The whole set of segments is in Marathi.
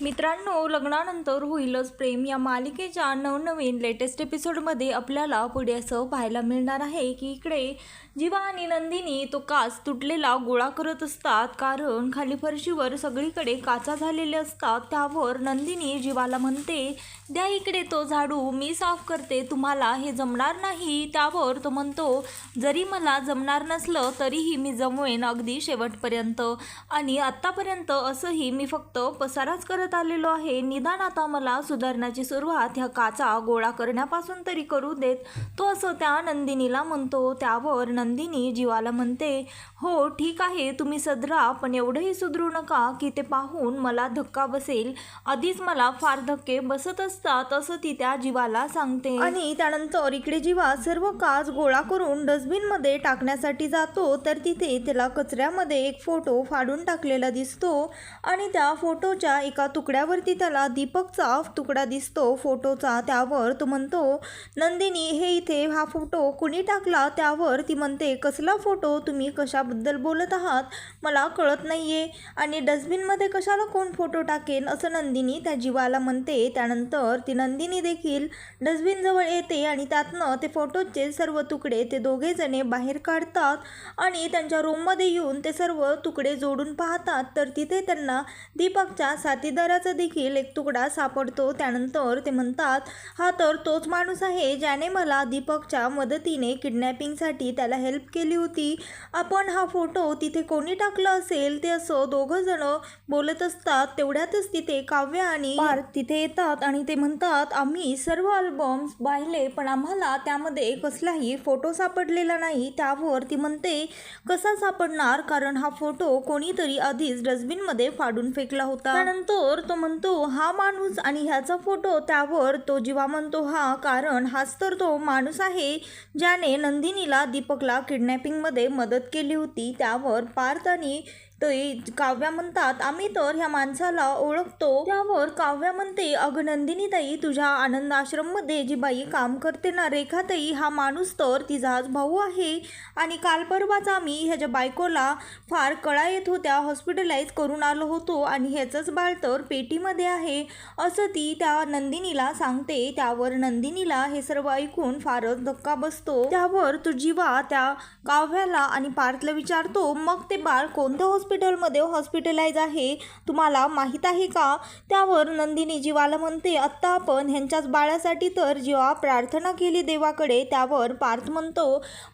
मित्रांनो लग्नानंतर होईलच प्रेम. या मालिकेच्या नवनवीन लेटेस्ट एपिसोडमध्ये आपल्याला पुढे असं पाहायला मिळणार आहे की इकडे जीवा आणि नंदिनी तो काच तुटलेला गोळा करत असतात. कारण खाली फरशीवर सगळीकडे काचा झालेल्या असतात. त्यावर नंदिनी जीवाला म्हणते द्या इकडे तो झाडू मी साफ करते तुम्हाला हे जमणार नाही. त्यावर तो म्हणतो जरी मला जमणार नसलं तरीही मी जमवेन अगदी शेवटपर्यंत. आणि आत्तापर्यंत असंही मी फक्त पसाराच करत आलेलो आहे. निदान आता मला सुधारण्याची सुरुवात ह्या काचा गोळा करण्यापासून तरी करू देत. तो असं त्या नंदिनीला म्हणतो. त्यावर नंदिनी जीवाला म्हणते हो ठीक आहे तुम्ही सदरा पण एवढंही सुधरू नका की ते पाहून मला धक्का बसेल. आधीच मला फार धक्के बसत असतात असं ती त्या जीवाला सांगते. आणि त्यानंतर इकडे जीवा सर्व काच गोळा करून डस्टबिनमध्ये टाकण्यासाठी जातो. तर तिथे त्याला कचऱ्यामध्ये एक फोटो फाडून टाकलेला दिसतो आणि त्या फोटोच्या एका तुकड्यावरती त्याला दीपकचा तुकडा दिसतो. फोटोचा त्यावर तो म्हणतो नंदिनी हे इथे हा फोटो कुणी टाकला? त्यावर ती म्हणते कसला फोटो? तुम्ही कशाबद्दल बोलत आहात? मला कळत नाही आहे आणि डस्टबिनमध्ये कशाला कोण फोटो टाकेन? असं नंदिनी त्या जीवाला म्हणते. त्यानंतर ती नंदिनी देखील डस्टबिनजवळ येते आणि त्यातनं ते फोटोचे सर्व तुकडे ते दोघे जणे बाहेर काढतात आणि त्यांच्या रूममध्ये येऊन ते सर्व तुकडे जोडून पाहतात. तर तिथे त्यांना दीपकच्या साथीदाराचा देखील एक तुकडा सापडतो. त्यानंतर ते म्हणतात हा तर तोच माणूस आहे ज्याने मला दीपकच्या मदतीने किडनॅपिंगसाठी त्याला हेल्प केली होती. आपण हा फोटो तिथे कोणी टाकला असेल? ते असं दोघं जण बोलत असतात. तेवढ्यातच तिथे काव्य आणि तिथे येतात आणि ते म्हणतात आम्ही सर्व अल्बम्स पाहिले पण आम्हाला त्यामध्ये कसलाही फोटो सापडलेला नाही. त्यावर ती म्हणते कसा सापडणार? कारण हा फोटो कोणीतरी आधीच डस्टबिनमध्ये फाडून फेकला होता. त्यानंतर तो म्हणतो हा माणूस आणि ह्याचा फोटो त्यावर तो जीवा म्हणतो हा कारण हाच तर तो माणूस आहे ज्याने नंदिनीला दीपकला किडनॅपिंगमध्ये मदत केली होती. त्यावर पार्थ आणि ते काव्या म्हणतात आम्ही तर ह्या माणसाला ओळखतो. त्यावर काव्या म्हणते अगं ताई तुझ्या आनंद आश्रममध्ये जी बाई काम करते ना रेखाताई हा माणूस तर तिचाच भाऊ आहे. आणि काल परवाच आम्ही ह्याच्या बायकोला फार कळा येत होत्या हॉस्पिटलाइज करून आलो होतो आणि ह्याचंच बाळ तर पेटीमध्ये आहे असं ती त्या नंदिनीला सांगते. त्यावर नंदिनीला हे सर्व ऐकून फारच धक्का बसतो. त्यावर तो जीवा त्या काव्याला आणि पार्थला विचारतो मग ते बाळ कोणतं हॉस्पिटल हॉस्पिटलमध्ये हॉस्पिटलाइज आहे. तुम्हाला माहीत आहे का? त्यावर नंदिनी जीवाला म्हणते आत्ता आपण ह्यांच्याच बाळासाठी तर जेव्हा प्रार्थना केली देवाकडे त्यावर पार्थ म्हणतो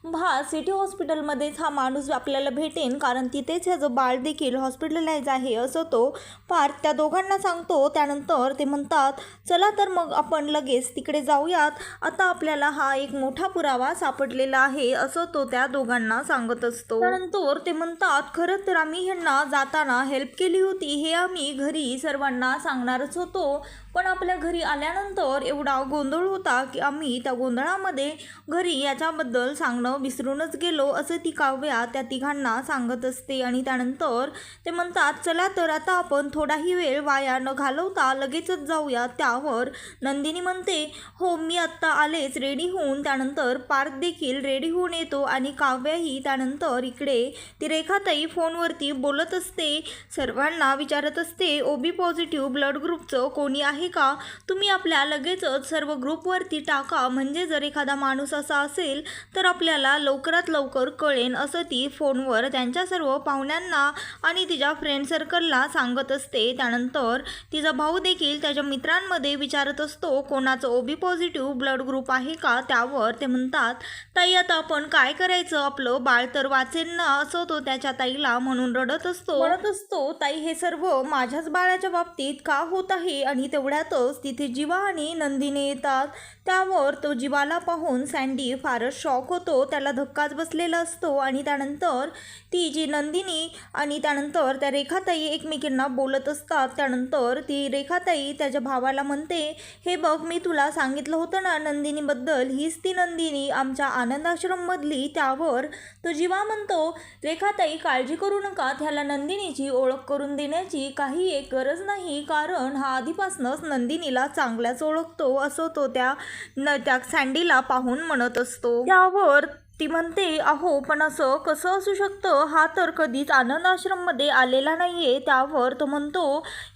भा सिटी हॉस्पिटलमध्येच हा माणूस आपल्याला भेटेन कारण तिथेच ह्याचं बाळ देखील हॉस्पिटलाइज आहे असं तो पार्थ त्या दोघांना सांगतो. त्यानंतर ते म्हणतात चला तर मग आपण लगेच तिकडे जाऊयात. आता आपल्याला हा एक मोठा पुरावा सापडलेला आहे असं तो त्या दोघांना सांगत असतो. त्यानंतर ते म्हणतात खरं तर आम्ही ह्यांना जाताना हेल्प केली होती हे आम्ही घरी सर्वांना सांगणारच होतो. पण आपल्या घरी आल्यानंतर एवढा गोंधळ होता की आम्ही त्या गोंधळामध्ये घरी याच्याबद्दल सांगणं विसरूनच गेलो असं ती काव्या त्या तिघांना सांगत असते. आणि त्यानंतर ते म्हणतात चला तर आता आपण थोडाही वेळ वाया न घालवता लगेचच जाऊया. त्यावर नंदिनी म्हणते हो मी आत्ता आलेच रेडी होऊन त्यानंतर पार्थ देखील रेडी होऊन येतो. आणि काव्याही त्यानंतर इकडे ती रेखाताई फोनवरती बोलत असते. सर्वांना विचारत असते ओ बी पॉझिटिव्ह ब्लड ग्रुपचं कोणी आहे का? तुम्ही आपल्या लगेचच सर्व ग्रुपवरती टाका. म्हणजे जर एखादा माणूस असा असेल तर आपल्याला लवकरात लवकर कळेन असं ती फोनवर त्यांच्या सर्व पाहुण्यांना आणि तिच्या फ्रेंड सर्कलला सांगत असते. त्यानंतर तिचा भाऊ देखील त्याच्या मित्रांमध्ये विचारत असतो कोणाचं ओबी पॉझिटिव्ह ब्लड ग्रुप आहे का? त्यावर ते म्हणतात ताई आता आपण काय करायचं? आपलं बाळ तर वाचेल ना? असं तो त्याच्या ताईला म्हणून रडत असतो. रडत असतो ताई हे सर्व माझ्याच बाळाच्या बाबतीत का होत आहे? आणि तेवढ्यातच तिथे जीवा आणि नंदिनी येतात. त्यावर तो जीवाला पाहून सँडी फारच शॉक होतो. त्याला धक्काच बसलेला असतो आणि त्यानंतर ती जी नंदिनी आणि त्यानंतर त्या रेखाताई एकमेकींना बोलत असतात. त्यानंतर ती रेखाताई त्याच्या भावाला म्हणते हे बघ मी तुला सांगितलं होतं ना नंदिनीबद्दल? हीच ती नंदिनी. आमच्या आनंदाश्रममधली त्यावर तो जीवा म्हणतो रेखाताई काळजी करू नका. त्याला नंदिनीची ओळख करून देण्याची काही एक गरज नाही. कारण हा आधीपासूनच नंदिनीला चांगल्याच ओळखतो असं तो त्या न त्या सँडीला पाहून म्हणत असतो. त्यावर ती म्हणते अहो पण असं कसं असू शकतं? हा तर कधीच आनंद आश्रममध्ये आलेला आहे त्यावर तो म्हणतो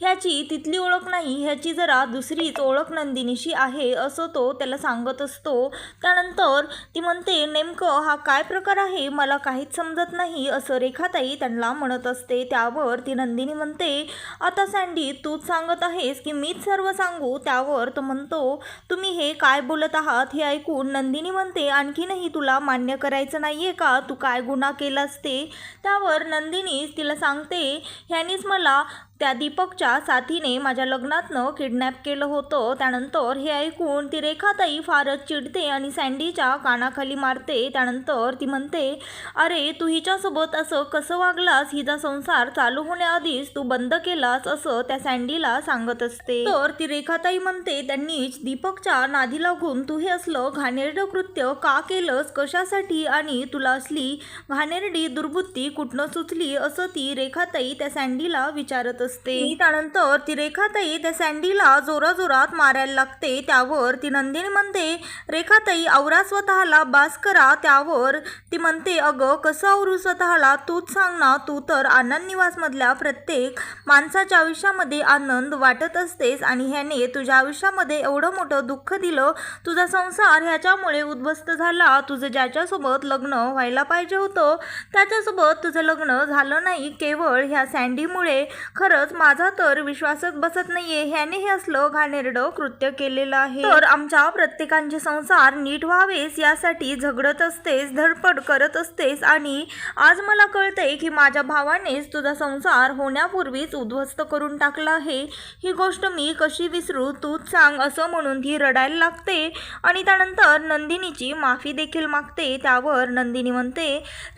ह्याची तिथली ओळख नाही ह्याची जरा दुसरीच ओळख नंदिनीशी आहे असं तो त्याला सांगत असतो. त्यानंतर ती म्हणते नेमकं हा काय प्रकार आहे? मला काहीच समजत नाही असं रेखाताई त्यांना म्हणत असते. त्यावर ती नंदिनी म्हणते आता सँडी तूच सांगत आहेस की मीच सर्व सांगू? त्यावर तो म्हणतो तुम्ही हे काय बोलत आहात हे ऐकून नंदिनी म्हणते आणखीनही तुला मान्य करायचं नाहीये का? तू काय गुन्हा केलास ते? त्यावर नंदिनी तिला सांगते ह्यानीच मला त्या दीपकच्या साथीने माझ्या लग्नातनं किडनॅप केलं होतं. त्यानंतर हे ऐकून ती रेखाताई फारच चिडते आणि सँडीच्या कानाखाली मारते. त्यानंतर ती म्हणते अरे तू हिच्यासोबत असं कसं वागलास? हिचा संसार चालू होण्याआधीच तू बंद केलास असं त्या सँडीला सांगत असते. तर ती रेखाताई म्हणते त्यांनीच दीपकच्या नादी लागून तू हे असलं घाणेरडं कृत्य का केलंस? कशासाठी? आणि तुला असली घाणेरडी दुर्बुद्धी कुठनं सुचली? असं ती रेखाताई त्या सँडीला विचारत असते. त्यानंतर ती रेखाताई त्या सँडीला जोराजोरात मारायला लागते. त्यावर ती नंदिनी म्हणते रेखाताई आवरा स्वतःला बास करा. त्यावर ती म्हणते अगं कसं आवरू स्वतःला? तूच सांग ना तू तर आनंद निवासमधल्या प्रत्येक माणसाच्या आयुष्यामध्ये आनंद वाटत असतेस आणि ह्याने तुझ्या आयुष्यामध्ये एवढं मोठं दुःख दिलं तुझा संसार ह्याच्यामुळे उद्ध्वस्त झाला. तुझं ज्याच्यासोबत लग्न व्हायला पाहिजे होतं त्याच्यासोबत तुझं लग्न झालं नाही. केवळ ह्या सँडीमुळे खरं खरंच माझा तर विश्वासच बसत नाहीये. ह्याने हे असलं घाणेरडं कृत्य केलेलं आहे. तर आमच्या प्रत्येकांचे संसार नीट व्हावेस यासाठी झगडत असतेस धडपड करत असतेस आणि आज मला कळतंय की माझ्या भावानेच तुझा संसार होण्यापूर्वीच उद्ध्वस्त करून टाकला आहे. ही गोष्ट मी कशी विसरू? तूच सांग असं म्हणून ती रडायला लागते आणि त्यानंतर नंदिनीची माफी देखील मागते. त्यावर नंदिनी म्हणते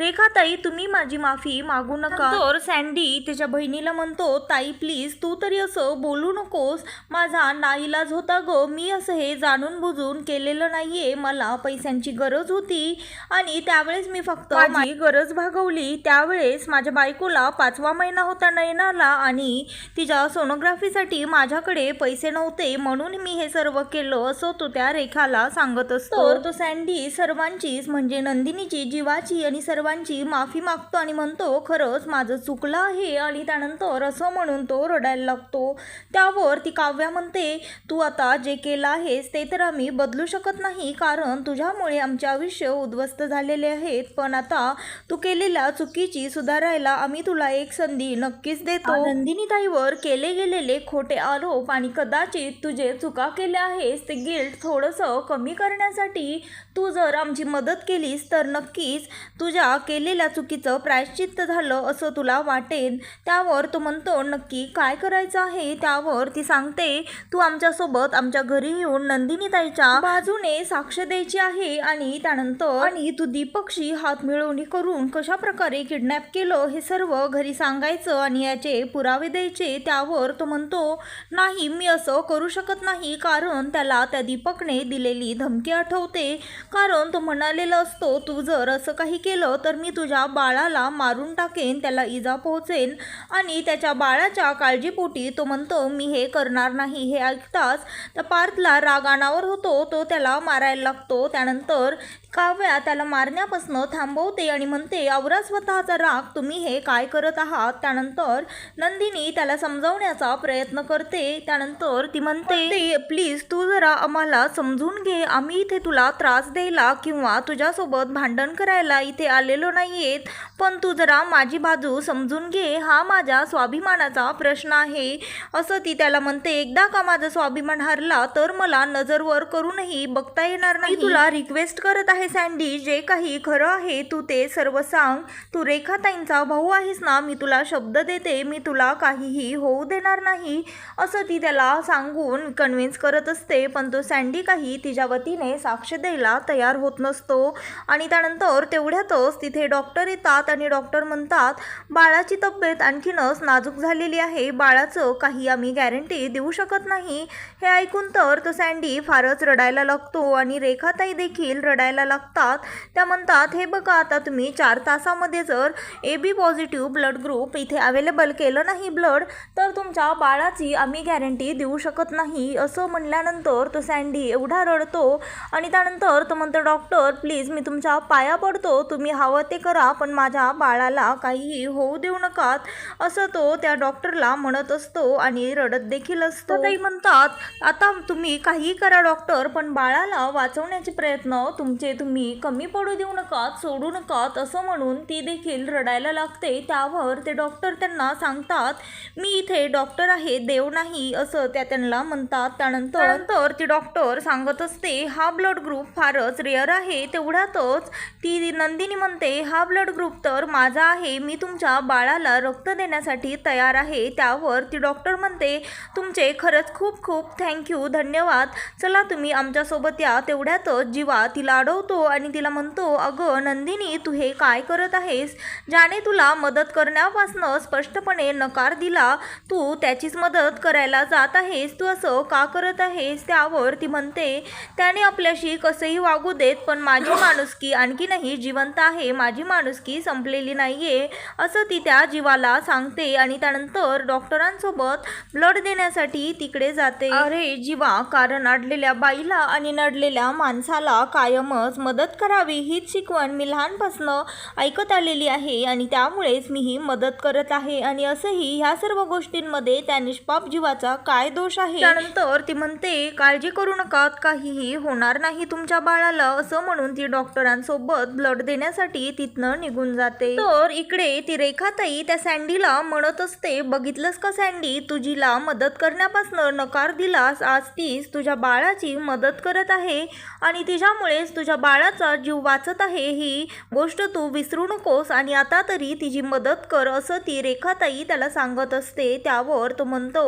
रेखाताई तुम्ही माझी माफी मागू नका. तर सँडी तिच्या बहिणीला म्हणतो ताई प्लीज तू तरी असं बोलू नकोस. माझा नाईलाज होता ग. मी असं हे जाणून बुजून केलेलं नाहीये. मला पैशांची गरज होती आणि त्यावेळेस मी फक्त माझी गरज भागवली. त्यावेळेस माझ्या बायकोला पाचवा महिना होता नयनाला आणि तिच्या सोनोग्राफीसाठी माझ्याकडे पैसे नव्हते. म्हणून मी हे सर्व केलं असं तो त्या रेखाला सांगत असतो. तर तो सँडी सर्वांचीच म्हणजे नंदिनीची जीवाची आणि सर्वांची माफी मागतो आणि म्हणतो खरंच माझं चुकलं आहे. आणि त्यानंतर असं म्हणून तो रडायला लागतो. त्यावर ती काव्या म्हणते तू आता जे केलं आहेस ते तर आम्ही बदलू शकत नाही कारण तुझ्यामुळे आमचे आयुष्य उद्ध्वस्त झालेले आहेत. पण आता तू केलेल्या चुकीची सुधारायला आम्ही तुला एक संधी नक्कीच देतो. नंदिनीताईवर केले गेलेले खोटे आरोप आणि कदाचित तुझे चुका केल्या आहेस ते गिल्ट थोडंसं कमी करण्यासाठी तू जर आमची मदत केलीस तर नक्कीच तुझ्या केलेल्या चुकीचं प्रायश्चित्त झालं असं तुला वाटेल त्यावर तो म्हणतो नक्की काय करायचं आहे त्यावर ती सांगते तू आमच्यासोबत आमच्या घरी येऊन नंदिनीताईच्या बाजूने साक्ष द्यायची आहे आणि त्यानंतर आणि तू दीपकशी हात मिळवणी करून कशा प्रकारे किडनॅप केलं हे सर्व घरी सांगायचं आणि याचे पुरावे द्यायचे त्यावर तो म्हणतो नाही मी असं करू शकत नाही कारण त्याला त्या दीपकने दिलेली धमकी आठवते. कारण तो म्हणालेला असतो तू जर असं काही केलं तर मी तुझ्या बाळाला मारून टाकेन त्याला इजा पोहोचेन आणि त्याच्या बाळाच्या काळजीपोटी तो म्हणतो मी हे करणार नाही. हे ऐकताच त्या पार्थला राग अनावर होतो तो त्याला मारायला लागतो. त्यानंतर काव्या त्याला मारण्यापासून थांबवते आणि म्हणते आवरा स्वतःचा राग तुम्ही हे काय करत आहात? त्यानंतर नंदिनी त्याला समजावण्याचा प्रयत्न करते. त्यानंतर ती म्हणते प्लीज तू जरा आम्हाला समजून घे. आम्ही इथे तुला त्रास द्यायला किंवा तुझ्यासोबत भांडण करायला इथे आलेलो नाहीयेत. पण तू जरा माझी बाजू समजून घे. हा माझ्या स्वाभिमानाचा प्रश्न आहे. असं ती त्याला म्हणते. एकदा का माझा स्वाभिमान हरला तर मला नजरवर करूनही बघता येणार नाही. तुला रिक्वेस्ट करत आहे. सँडी जे काही खरं आहे तू ते सर्व सांग. तू रेखाताईंचा भाऊ आहेस ना मी तुला शब्द देते मी तुला काहीही होऊ देणार नाही असं ती त्याला सांगून कन्व्हिन्स करत असते. पण तो सँडी काही तिच्या वतीने साक्ष द्यायला तयार होत नसतो. आणि त्यानंतर तेवढ्यातच तिथे डॉक्टर येतात आणि डॉक्टर म्हणतात बाळाची तब्येत आणखीनच नाजूक झालेली आहे. बाळाचं काही आम्ही गॅरंटी देऊ शकत नाही. हे ऐकून तर तो सँडी फारच रडायला लागतो आणि रेखाताई देखील रडायला लागतात. त्या म्हणतात हे बघा आता तुम्ही चार तासामध्ये जर A B positive blood group इथे अवेलेबल केलं नाही ब्लड तर तुमच्या बाळाची आम्ही गॅरंटी देऊ शकत नाही. असं म्हणल्यानंतर तो सँडी एवढा रडतो आणि त्यानंतर तो म्हणतो डॉक्टर प्लीज मी तुमच्या पाया पडतो. तुम्ही हवं ते करा पण माझ्या बाळाला काहीही होऊ देऊ नकात. असं तो त्या डॉक्टरला म्हणत असतो आणि रडत देखील असतो. काही म्हणतात आता तुम्ही काही करा डॉक्टर पण बाळाला वाचवण्याचे प्रयत्न तुमचे तुम्ही कमी पडू देऊ नकात सोडू नकात असं म्हणून ती देखील रडायला लागते. त्यावर ते डॉक्टर त्यांना सांगतात मी इथे डॉक्टर आहे देव नाही असं त्या त्यांना म्हणतात. त्यानंतर तर ती डॉक्टर सांगत असते हा ब्लड ग्रुप फारच रेअर आहे तेवढ्यातच ती नंदिनी म्हणते हा ब्लड ग्रुप तर माझा आहे मी तुमच्या बाळाला रक्त देण्यासाठी तयार आहे. त्यावर ती डॉक्टर म्हणते तुमचे खरंच खूप खूप थँक्यू धन्यवाद. चला तुम्ही आमच्यासोबत या तेवढ्यातच जीवा तिला अडवतो. आणि तिला म्हणतो अगं नंदिनी तू हे काय करत आहेस? ज्याने तुला मदत करण्यापासनं स्पष्टपणे नकार दिला तू त्याचीच मदत करायला जात आहेस. तू असं का करत आहेस? त्यावर ती म्हणते त्याने आपल्याशी कसंही वागू देत पण माझी माणुसकी आणखीनही जिवंत आहे. माझी माणुसकी संपलेली नाही आहे असं ती त्या जीवाला सांगते आणि त्यानंतर डॉक्टरांसोबत ब्लड देण्यासाठी तिकडे जाते. अरे जीवा कारण अडलेल्या बाईला आणि नडलेल्या माणसाला कायमच मदत करावी हीच शिकवण मी लहानपासनं ऐकत आलेली आहे आणि त्यामुळेच मी ही मदत करत आहे. आणि असंही ह्या सर्व गोष्टींमध्ये त्या निष्पाप जीवाचा काय दोष आहे? त्यानंतर ती म्हणते काळजी करू नका काहीही होणार नाही तुमच्या बाळाला असं म्हणून ती डॉक्टरांसोबत ब्लड देण्यासाठी तिथनं निघून जाते. तर इकडे ती रेखाताई त्या सँडीला म्हणत असते बघितलंस का सँडी तुझीला मदत करण्यापासून नकार दिलास आज तीच तुझ्या बाळाची मदत करत आहे आणि तिच्यामुळेच तुझ्या बाळाचा जीव वाचत आहे ही गोष्ट तू विसरू नकोस आणि आता तरी तिची मदत कर असं ती रेखाताई त्याला सांगत असते. त्यावर तो म्हणतो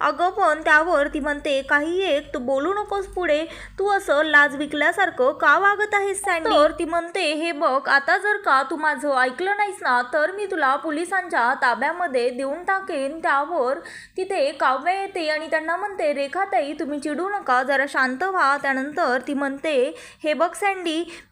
अगं पण त्यावर ती म्हणते काही एक तू बोलू नकोस पुढे. तू असं लाज विकल्यासारखं का वागत आहेस सँडी तर ती म्हणते हे बघ आता जर का तू माझं ऐकलं नाहीस ना तर मी तुला पोलिसांच्या ताब्यामध्ये देऊन टाकेन. त्यावर तिथे काव्य येते आणि त्यांना म्हणते रेखाताई तुम्ही चिडू नका जरा शांत व्हा. त्यानंतर ती म्हणते हे बघ सँडी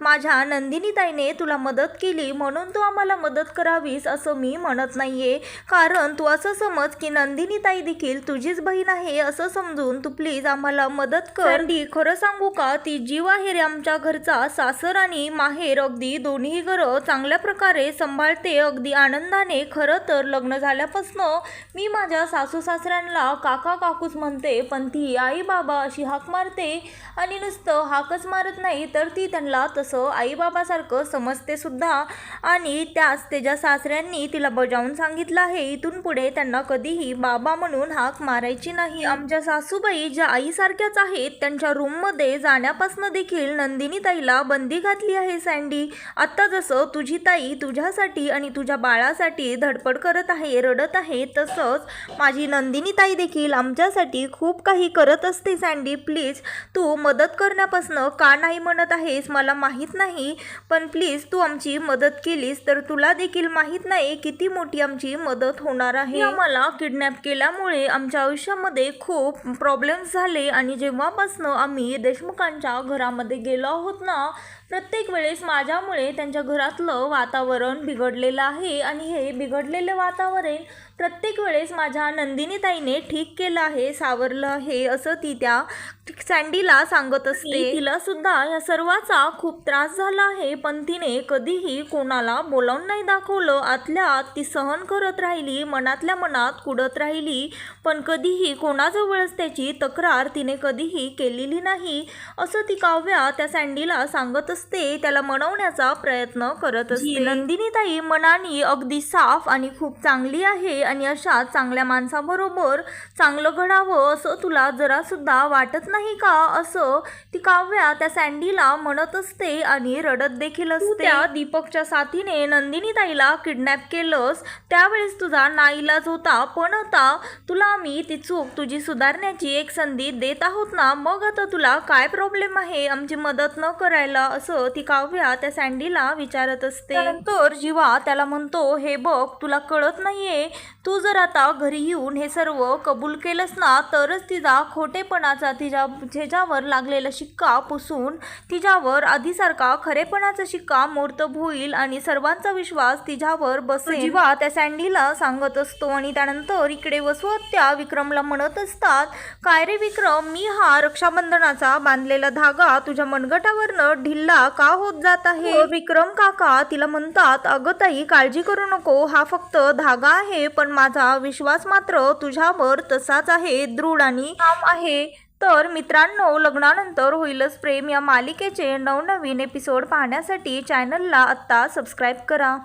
माझ्या नंदिनीताईने तुला मदत केली म्हणून तू आम्हाला मदत करावीस असं मी म्हणत नाहीये. कारण तू असं समज की नंदिनीताई देखील तुझीच बहीण आहे असं समजून तू प्लीज आम्हाला मदत कर. सँडी. खरं सांगू का ती जीव आहे रे आमच्या घरचा. सासर आणि माहेर अगदी दोन्ही घरं चांगल्या प्रकारे सांभाळते अगदी आनंदाने. खरं तर लग्न झाल्यापासनं मी माझ्या सासू सासऱ्यांना काका काकूच म्हणते पण ती आई बाबा अशी हाक मारते आणि नुसतं हाकच मारत नाही तर ती त्यांना तसं आईबाबासारखं समजतेसुद्धा आणि त्याच त्याच्या सासऱ्यांनी तिला बजावून सांगितलं आहे. इथून पुढे त्यांना कधीही बाबा म्हणून हाक मारायची नाही. आमच्या सासूबाई ज्या आईसारख्याच आहेत त्यांच्या रूममध्ये जाण्यापासून देखील नंदिनी ताईला बंदी घातली आहे सँडी. आत्ता जसं तुझी ताई तुझ्यासाठी आणि तुझ्या बाळासाठी धडपड करत आहे रडत आहे तसंच माझी नंदिनी ताई देखील आमच्यासाठी खूप काही करत असते सँडी. प्लीज तू मदत करण्यापासून का नाही म्हणत आहे? केलीस मला माहीत नाही पण प्लीज तू आमची मदत केलीस तर तुला देखील माहीत नाही किती मोठी आमची मदत होणार आहे. आम्हाला किडनॅप केल्यामुळे आमच्या आयुष्यामध्ये खूप प्रॉब्लेम्स झाले आणि जेव्हापासनं आम्ही देशमुखांच्या घरामध्ये गेलो आहोत ना प्रत्येक वेळेस माझ्यामुळे त्यांच्या घरातलं वातावरण बिघडलेलं आहे आणि हे बिघडलेलं वातावरण प्रत्येक वेळेस माझ्या नंदिनीताईने ठीक केलं आहे सावरलं आहे असं ती त्या सँडीला सांगत असते. तिला सुद्धा या सर्वाचा खूप त्रास झाला आहे पण तिने कधीही कोणाला बोलावून नाही दाखवलं. आतल्या आत ती सहन करत राहिली मनातल्या मनात कुडत राहिली पण कधीही कोणाजवळच त्याची तक्रार तिने कधीही केलेली नाही असं ती काव्या त्या सँडीला सांगत असते त्याला मनवण्याचा प्रयत्न करत असते. नंदिनीताई मनाने अगदी साफ आणि खूप चांगली आहे आणि अशा चांगल्या माणसाबरोबर चांगलं घडावं असं तुला जरा सुद्धा वाटत नाही का? असं ती काव्या त्या सँडीला म्हणत असते आणि रडत देखील असते. त्या दीपकच्या साथीने नंदिनीताईला किडनॅप केलंस. त्यावेळेस तुझा नाईलाज होता पण आता तुला आम्ही ती चूक तुझी सुधारण्याची एक संधी देत आहोत ना? मग आता तुला काय प्रॉब्लेम आहे? आमची मदत न करायला असं असं ती काव्या त्या सँडीला विचारत असते. त्यानंतर जीवा त्याला म्हणतो हे बघ तुला कळत नाहीये. तू जर आता घरी येऊन हे सर्व कबूल केलंस ना तरच तिचा खोटेपणाचा तिच्या झेजावर लागलेला शिक्का पुसून तिच्यावर आधीसारखा खरेपणाचा शिक्का मोर्तब होईल आणि सर्वांचा विश्वास तिच्यावर बसेल. जीवा त्या सँडीला सांगत असतो आणि त्यानंतर इकडे वसुहत्या विक्रमला म्हणत असतात काय रे विक्रम मी हा रक्षाबंधनाचा बांधलेला धागा तुझ्या मनगटावरनं ढिल्ला का होत जात आहे? हो, विक्रम काका तिला म्हणतात अगं ताई काळजी करू नको. हा फक्त धागा आहे पण माझा विश्वास मात्र तुझ्यावर तसाच आहे दृढ आणि आहे. तर मित्रांनो लग्नानंतर होईलच प्रेम. या मालिकेचे नवनवीन एपिसोड पाहण्यासाठी चॅनलला आत्ता सबस्क्राईब करा.